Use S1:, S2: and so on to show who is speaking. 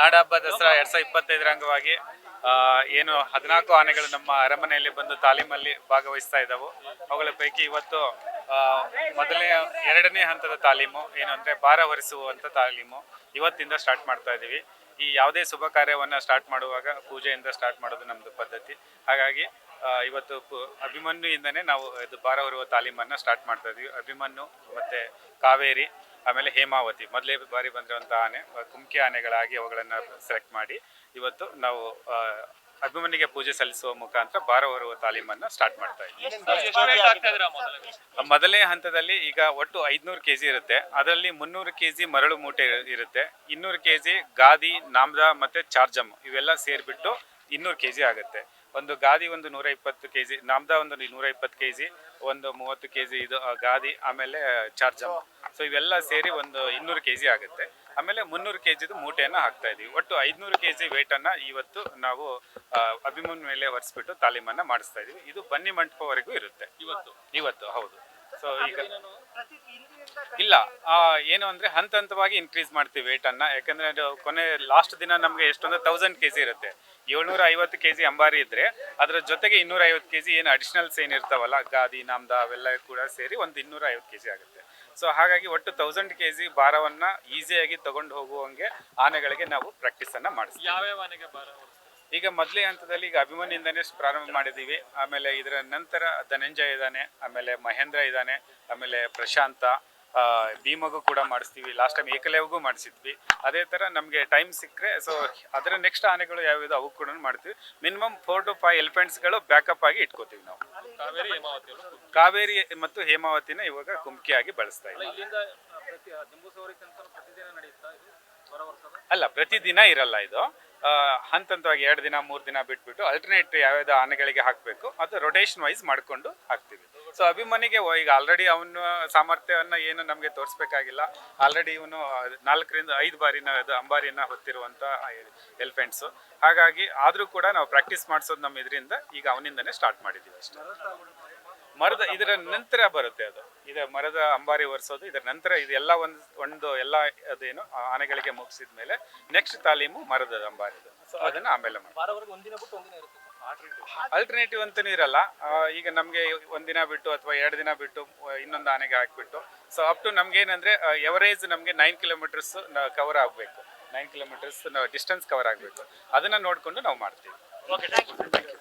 S1: ನಾಡಹಬ್ಬ ದಸರಾ ಎರಡ್ ಸಾವಿರದ ಇಪ್ಪತ್ತೈದರ ಅಂಗವಾಗಿ ಏನು ಹದಿನಾಲ್ಕು ಆನೆಗಳು ನಮ್ಮ ಅರಮನೆಯಲ್ಲಿ ಬಂದು ತಾಲೀಮಲ್ಲಿ ಭಾಗವಹಿಸ್ತಾ ಇದ್ದಾವೆ. ಅವುಗಳ ಪೈಕಿ ಇವತ್ತು ಮೊದಲನೇ, ಎರಡನೇ ಹಂತದ ತಾಲೀಮು, ಏನು ಅಂದರೆ ಭಾರ ಹೊರಿಸುವಂಥ ತಾಲೀಮು ಇವತ್ತಿಂದ ಸ್ಟಾರ್ಟ್ ಮಾಡ್ತಾ ಇದ್ದೀವಿ ಈ ಯಾವುದೇ ಶುಭ ಕಾರ್ಯವನ್ನ ಸ್ಟಾರ್ಟ್ ಮಾಡುವಾಗ ಪೂಜೆಯಿಂದ ಸ್ಟಾರ್ಟ್ ಮಾಡೋದು ನಮ್ಮದು ಪದ್ಧತಿ. ಹಾಗಾಗಿ ಇವತ್ತು ಅಭಿಮನ್ಯು ಅಭಿಮನ್ಯುಯಿಂದನೇ ನಾವು ಇದು ಭಾರ ಹೊರುವ ತಾಲೀಮನ್ನು ಸ್ಟಾರ್ಟ್ ಮಾಡ್ತಾ ಇದ್ದೀವಿ ಅಭಿಮನ್ಯು ಮತ್ತೆ ಕಾವೇರಿ ಆಮೇಲೆ ಹೇಮಾವತಿ. ಮೊದಲೇ ಬಾರಿ ಬಂದಿರುವಂಥ ಆನೆ ಕುಂಕಿ ಕುಮ್ಕಿ ಆನೆಗಳಾಗಿ ಅವುಗಳನ್ನು ಸೆಲೆಕ್ಟ್ ಮಾಡಿ ಇವತ್ತು ನಾವು ಅಭಿಮನ್ಯುಗೆ ಪೂಜೆ ಸಲ್ಲಿಸುವ ಮುಖಾಂತರ ಬಾರ ಹೊರುವ ತಾಲೀಮನ್ನ ಸ್ಟಾರ್ಟ್ ಮಾಡ್ತಾ ಇದ್ದೀವಿ. ಮೊದಲನೇ ಹಂತದಲ್ಲಿ ಈಗ ಒಟ್ಟು ಐದ್ನೂರು ಕೆ ಜಿ ಇರುತ್ತೆ. ಅದರಲ್ಲಿ ಮುನ್ನೂರು ಕೆ ಜಿ ಮರಳು ಮೂಟೆ ಇರುತ್ತೆ. ಇನ್ನೂರು ಕೆ ಜಿ ಗಾದಿ ನಾಮ್ದ ಮತ್ತೆ ಚಾರ್ಜಮ್ ಇವೆಲ್ಲ ಸೇರಿಬಿಟ್ಟು ಇನ್ನೂರು ಕೆ ಜಿ ಆಗುತ್ತೆ. ಒಂದು ಗಾದಿ ಒಂದು ನೂರ ಇಪ್ಪತ್ತು ಕೆ ಜಿ ನಾಮ್ದಾ ಒಂದು ನೂರ ಇಪ್ಪತ್ತು ಕೆ ಜಿ ಒಂದು ಮೂವತ್ತು ಕೆ ಜಿ ಇದು ಗಾದಿ, ಆಮೇಲೆ ಚಾರ್ಜಮ್ ಸೊ ಇವೆಲ್ಲ ಸೇರಿ ಒಂದು ಇನ್ನೂರು ಕೆ ಜಿ ಆಗುತ್ತೆ. ಆಮೇಲೆ ಮುನ್ನೂರು ಕೆ ಜಿದು ಮೂಟೆಯನ್ನು ಹಾಕ್ತಾ ಇದೀವಿ. ಒಟ್ಟು ಐದುನೂರು ಕೆ ಜಿ ವೇಟನ್ನು ಇವತ್ತು ನಾವು ಅಭಿಮನ್ ಮೇಲೆ ಒರೆಸ್ಬಿಟ್ಟು ತಾಲೀಮನ್ನ ಮಾಡಿಸ್ತಾ ಇದೀವಿ. ಇದು ಬನ್ನಿ ಮಂಟಪವರೆಗೂ ಇರುತ್ತೆ.
S2: ಇವತ್ತು
S1: ಇವತ್ತು, ಹೌದು. ಸೊ ಈಗ ಇಲ್ಲ ಆ, ಏನು ಅಂದ್ರೆ ಹಂತ ಹಂತವಾಗಿ ಇನ್ಕ್ರೀಸ್ ಮಾಡ್ತೀವಿ ವೇಟ್ ಅನ್ನ. ಯಾಕಂದ್ರೆ ಅದು ಕೊನೆ ಲಾಸ್ಟ್ ದಿನ ನಮಗೆ ಎಷ್ಟೊಂದು ತೌಸಂಡ್ ಕೆಜಿ ಇರುತ್ತೆ. ಏಳ್ನೂರ ಐವತ್ತು ಕೆಜಿ ಅಂಬಾರಿ ಇದ್ರೆ ಅದ್ರ ಜೊತೆಗೆ ಇನ್ನೂರ ಐವತ್ತು ಕೆಜಿ ಏನು ಅಡಿಷನಲ್ಸ್ ಏನ್ ಇರ್ತಾವಲ್ಲ ಗಾದಿ ನಾಮ್ದ ಅವೆಲ್ಲ ಕೂಡ ಸೇರಿ ಒಂದು ಇನ್ನೂರ ಐವತ್ತು ಕೆಜಿ ಆಗುತ್ತೆ. ಸೊ ಹಾಗಾಗಿ ಒಟ್ಟು ತೌಸಂಡ್ ಕೆಜಿ ಭಾರವನ್ನ ಈಸಿಯಾಗಿ ತಗೊಂಡು ಹೋಗುವಂಗೆ ಆನೆಗಳಿಗೆ ನಾವು ಪ್ರಾಕ್ಟೀಸ್ ಅನ್ನ ಮಾಡಿಸ್ತೀವಿ.
S2: ಯಾವ್ಯಾವ ಆನೆಗೆ ಭಾರ?
S1: ಈಗ ಮೊದಲೇ ಹಂತದಲ್ಲಿ ಈಗ ಅಭಿಮನ್ಯಿಂದನೇ ಪ್ರಾರಂಭ ಮಾಡಿದ್ದೀವಿ. ಆಮೇಲೆ ಇದರ ನಂತರ ಧನಂಜಯ ಇದ್ದಾನೆ ಆಮೇಲೆ ಮಹೇಂದ್ರ ಇದ್ದಾನೆ ಆಮೇಲೆ ಪ್ರಶಾಂತ ಭೀಮಗೂ ಕೂಡ ಮಾಡಿಸ್ತೀವಿ. ಲಾಸ್ಟ್ ಟೈಮ್ ಏಕಲೇವಿಗೂ ಮಾಡಿಸಿದ್ವಿ. ಅದೇ ಥರ ನಮಗೆ ಟೈಮ್ ಸಿಕ್ಕರೆ ಸೊ ಅದರ ನೆಕ್ಸ್ಟ್ ಆನೆಗಳು ಯಾವ್ಯಾವುದು ಅವು ಕೂಡ ಮಾಡ್ತೀವಿ. ಮಿನಿಮಮ್ ಫೋರ್ ಟು ಫೈವ್ ಎಲಿಫೆಂಟ್ಸ್ಗಳು ಬ್ಯಾಕಪ್ ಆಗಿ ಇಟ್ಕೋತೀವಿ ನಾವು.
S2: ಕಾವೇರಿ
S1: ಕಾವೇರಿ ಮತ್ತು ಹೇಮಾವತಿನ ಇವಾಗ ಕುಮ್ಕಿಯಾಗಿ ಬಳಸ್ತಾ ಇದ್ದೀವಿ. ಅಲ್ಲ ಪ್ರತಿದಿನ ಇರಲ್ಲ ಇದು. ಹಂತ ಹಂತವಾಗಿ ಎರಡು ದಿನ, ಮೂರು ದಿನ ಬಿಟ್ಬಿಟ್ಟು ಅಲ್ಟರ್ನೇಟ್ ಯಾವ್ಯಾವ ಆನೆಗಳಿಗೆ ಹಾಕಬೇಕು. ಅದು ರೊಟೇಷನ್ ವೈಸ್ ಮಾಡ್ಕೊಂಡು ಹಾಕ್ತೀವಿ. ಸೊ ಅಭಿಮಾನಿಗೆ ಈಗ ಆಲ್ರೆಡಿ ಅವನ ಸಾಮರ್ಥ್ಯವನ್ನ ಏನು ನಮಗೆ ತೋರಿಸ್ಬೇಕಾಗಿಲ್ಲ. ಆಲ್ರೆಡಿ ಇವನು ನಾಲ್ಕರಿಂದ ಐದು ಬಾರಿನ ಅದು ಅಂಬಾರಿನ ಹೊತ್ತಿರುವಂಥ ಎಲಿಫೆಂಟ್ಸು ಹಾಗಾಗಿ ಆದರೂ ಕೂಡ ನಾವು ಪ್ರಾಕ್ಟೀಸ್ ಮಾಡಿಸೋದು ನಮ್ಮ ಇದರಿಂದ ಈಗ ಅವನಿಂದನೇ ಸ್ಟಾರ್ಟ್ ಮಾಡಿದ್ದೀವಿ ಅಷ್ಟೇ. ಮರದ ಇದರ ನಂತರ ಬರುತ್ತೆ ಅದು. ಇದು ಮರದ ಅಂಬಾರಿ ಒರೆಸೋದು ಇದರ ನಂತರ ಇದೆಲ್ಲ ಒಂದು ಒಂದು ಎಲ್ಲ ಅದೇನು ಆನೆಗಳಿಗೆ ಮುಗಿಸಿದ ಮೇಲೆ ನೆಕ್ಸ್ಟ್ ತಾಲೀಮು ಮರದ ಅಂಬಾರಿದು. ಸೊ ಅದನ್ನ ಆಮೇಲೆ
S2: ಒಂದಿನ ಬಿಟ್ಟು ಒಂದಿನ ಇರುತ್ತೆ.
S1: ಅಲ್ಟರ್ನೇಟಿವ್ ಅಂತಲೂ ಇರಲ್ಲ. ಈಗ ನಮಗೆ ಒಂದಿನ ಬಿಟ್ಟು ಅಥವಾ ಎರಡು ದಿನ ಬಿಟ್ಟು ಇನ್ನೊಂದು ಆನೆಗೆ ಹಾಕ್ಬಿಟ್ಟು. ಸೊ ಅಪ್ ಟು ನಮ್ಗೆ ಏನಂದ್ರೆ ಎವರೇಜ್ ನಮಗೆ ನೈನ್ ಕಿಲೋಮೀಟರ್ಸ್ ಕವರ್ ಆಗಬೇಕು. ನೈನ್ ಕಿಲೋಮೀಟರ್ಸ್ ಡಿಸ್ಟೆನ್ಸ್ ಕವರ್ ಆಗಬೇಕು. ಅದನ್ನ ನೋಡಿಕೊಂಡು ನಾವು ಮಾಡ್ತೀವಿ.
S2: Okay thank you